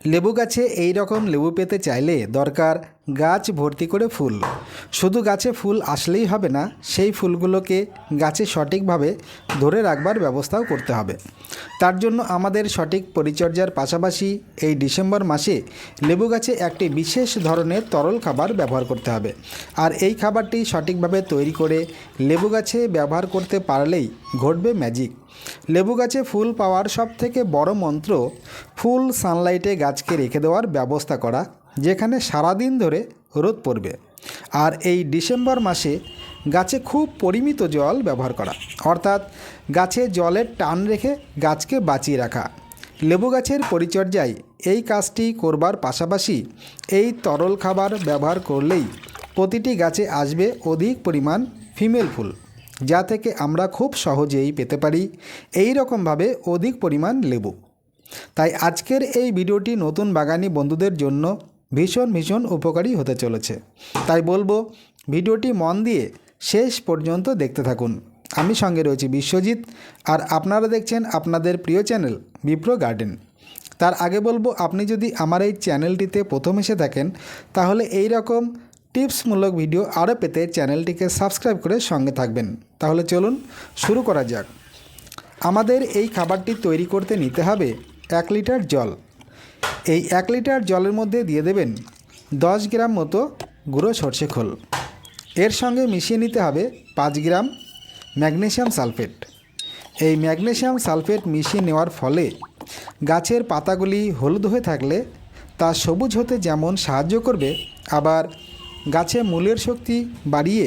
লেবু গাছে এই রকম লেবু পেতে চাইলে দরকার গাছ ভর্তি করে ফুল। শুধু গাছে ফুল আসলেই হবে না, সেই ফুলগুলোকে গাছে সঠিকভাবে ধরে রাখবার ব্যবস্থাও করতে হবে। তার জন্য আমাদের সঠিক পরিচর্যার পাশাপাশি এই ডিসেম্বর মাসে লেবু গাছে একটি বিশেষ ধরনের তরল খাবার ব্যবহার করতে হবে। আর এই খাবারটি সঠিকভাবে তৈরি করে লেবু গাছে ব্যবহার করতে পারলেই ঘটবে ম্যাজিক লেবু গাছে ফুল পাওয়ার সবথেকে বড় মন্ত্র, ফুল সানলাইটে গাছকে রেখে দেওয়ার ব্যবস্থা করা, যেখানে সারাদিন ধরে রোদ পড়বে। আর এই ডিসেম্বর মাসে গাছে খুব পরিমিত জল ব্যবহার করা, অর্থাৎ গাছে জলের টান রেখে গাছকে বাঁচিয়ে রাখা। লেবু গাছের পরিচর্যায় এই কাজটি করবার পাশাপাশি এই তরল খাবার ব্যবহার করলেই প্রতিটি গাছে আসবে অধিক পরিমাণ ফিমেল ফুল। যা থেকে আমরা খুব সহজেই পেতে পারি এই রকমভাবে অধিক পরিমাণ লেবু। তাই আজকের এই ভিডিওটি নতুন বাগানি বন্ধুদের জন্য ভীষণ ভীষণ উপকারী হতে চলেছে। তাই বলব, ভিডিওটি মন দিয়ে শেষ পর্যন্ত দেখতে থাকুন। আমি সঙ্গে রয়েছি বিশ্বজিৎ আর আপনারা দেখছেন আপনাদের প্রিয় চ্যানেল বিপ্রো গার্ডেন। তার আগে বলব, আপনি যদি আমার এই চ্যানেলটিতে প্রথম এসে থাকেন, তাহলে এই রকম টিপসমূলক ভিডিও আরও পেতে চ্যানেলটিকে সাবস্ক্রাইব করে সঙ্গে থাকবেন। তাহলে চলুন শুরু করা যাক। আমাদের এই খাবারটি তৈরি করতে নিতে হবে এক লিটার জল। এই এক লিটার জলের মধ্যে দিয়ে দেবেন দশ গ্রাম মতো গুঁড়ো সর্ষে খোল। এর সঙ্গে মিশিয়ে নিতে হবে পাঁচ গ্রাম ম্যাগনেশিয়াম সালফেট। এই ম্যাগনেশিয়াম সালফেট মিশিয়ে নেওয়ার ফলে গাছের পাতাগুলি হলুদ হয়ে থাকলে তা সবুজ হতে যেমন সাহায্য করবে, আবার গাছে মূলের শক্তি বাড়িয়ে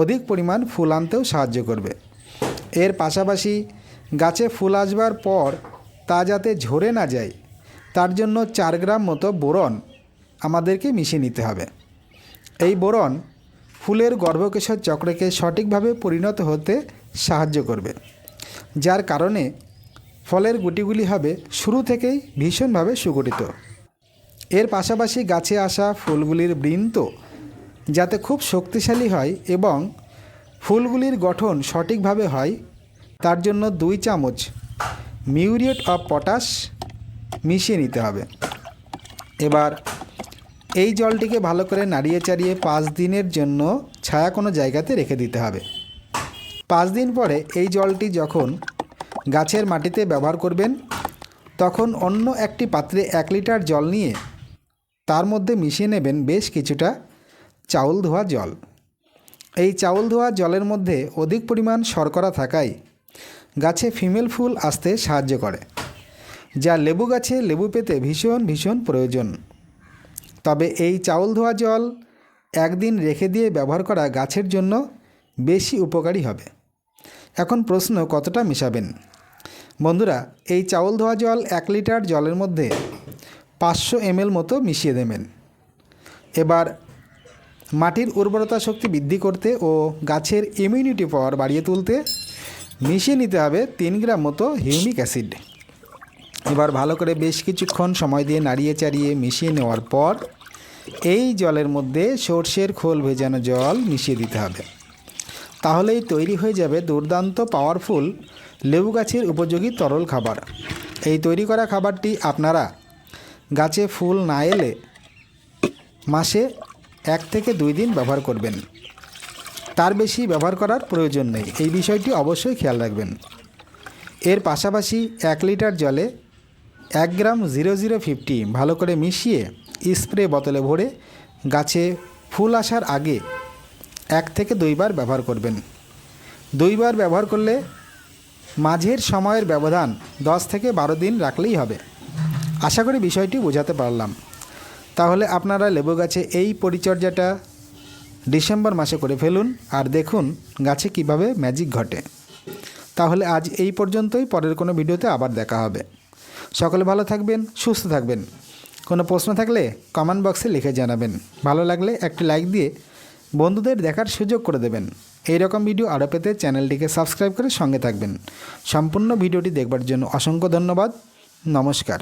অধিক পরিমাণ ফুল আনতেও সাহায্য করবে। এর পাশাপাশি গাছে ফুল আসবার পর তা যাতে ঝরে না যায়, তার জন্য চার গ্রাম মতো বোরন আমাদেরকে মিশিয়ে নিতে হবে। এই বোরন ফুলের গর্ভকেশর চক্রকে সঠিকভাবে পরিণত হতে সাহায্য করবে, যার কারণে ফলের গুটিগুলি হবে শুরু থেকেই ভীষণভাবে সুগঠিত। এর পাশাপাশি গাছে আসা ফুলগুলির বৃন্ত যাতে খুব শক্তিশালী হয় এবং ফুলগুলির গঠন সঠিকভাবে হয়, তার জন্য দুই চামচ মিউরিয়েট অফ পটাশ মিশিয়ে নিতে হবে। এবার এই জলটিকে ভালো করে নাড়িয়ে চাড়িয়ে পাঁচ দিনের জন্য ছায়া কোনো জায়গাতে রেখে দিতে হবে। পাঁচ দিন পরে এই জলটি যখন গাছের মাটিতে ব্যবহার করবেন, তখন অন্য একটি পাত্রে এক লিটার জল নিয়ে তার মধ্যে মিশিয়ে নেবেন বেশ কিছুটা চাউল ধোয়া জল। এই চাউল ধোয়া জলের মধ্যে অধিক পরিমাণ শর্করা থাকায় গাছে ফিমেল ফুল আসতে সাহায্য করে, যা লেবু গাছে লেবু পেতে ভীষণ ভীষণ প্রয়োজন। তবে এই চাউল ধোয়া জল একদিন রেখে দিয়ে ব্যবহার করা গাছের জন্য বেশি উপকারী হবে। এখন প্রশ্ন, কতটা মেশাবেন? বন্ধুরা, এই চাউল ধোয়া জল এক লিটার জলের মধ্যে পাঁচশো এমএল মতো মিশিয়ে দেবেন। এবার মাটির উর্বরতা শক্তি বৃদ্ধি করতে ও গাছের ইমিউনিটি পাওয়ার বাড়িয়ে তুলতে মিশিয়ে নিতে হবে তিন গ্রাম মতো হিউমিক অ্যাসিড। এবার ভালো করে বেশ কিছুক্ষণ সময় দিয়ে নাড়িয়ে চাড়িয়ে মিশিয়ে নেওয়ার পর এই জলের মধ্যে সর্ষের খোল ভেজানো জল মিশিয়ে দিতে হবে। তাহলেই তৈরি হয়ে যাবে দুর্দান্ত পাওয়ারফুল লেবু গাছের উপযোগী তরল খাবার। এই তৈরি করা খাবারটি আপনারা গাছে ফুল না এলে মাসে এক থেকে দুই দিন ব্যবহার করবেন। তার বেশি ব্যবহার করার প্রয়োজন নেই। এই বিষয়টি অবশ্যই খেয়াল রাখবেন। এর পাশাপাশি এক লিটার জলে এক গ্রাম জিরো জিরো ফিফটি ভালো করে মিশিয়ে স্প্রে বোতলে ভরে গাছে ফুল আসার আগে এক থেকে দুইবার ব্যবহার করবেন। দুইবার ব্যবহার করলে মাঝের সময়ের ব্যবধান দশ থেকে বারো দিন রাখলেই হবে। আশা করি বিষয়টি বোঝাতে পারলাম। তাহলে আপনারা লেবু গাছে এই পরিচর্যাটা ডিসেম্বর মাসে করে ফেলুন আর দেখুন গাছে কীভাবে ম্যাজিক ঘটে। তাহলে আজ এই পর্যন্তই, পরের কোনো ভিডিওতে আবার দেখা হবে। সকলে ভালো থাকবেন, সুস্থ থাকবেন। কোনো প্রশ্ন থাকলে কমেন্ট বক্সে লিখে জানাবেন। ভালো লাগলে একটি লাইক দিয়ে বন্ধুদের দেখার সুযোগ করে দেবেন। এই রকম ভিডিও আরও পেতে চ্যানেলটিকে সাবস্ক্রাইব করে সঙ্গে থাকবেন। সম্পূর্ণ ভিডিওটি দেখবার জন্য অসংখ্য ধন্যবাদ। নমস্কার।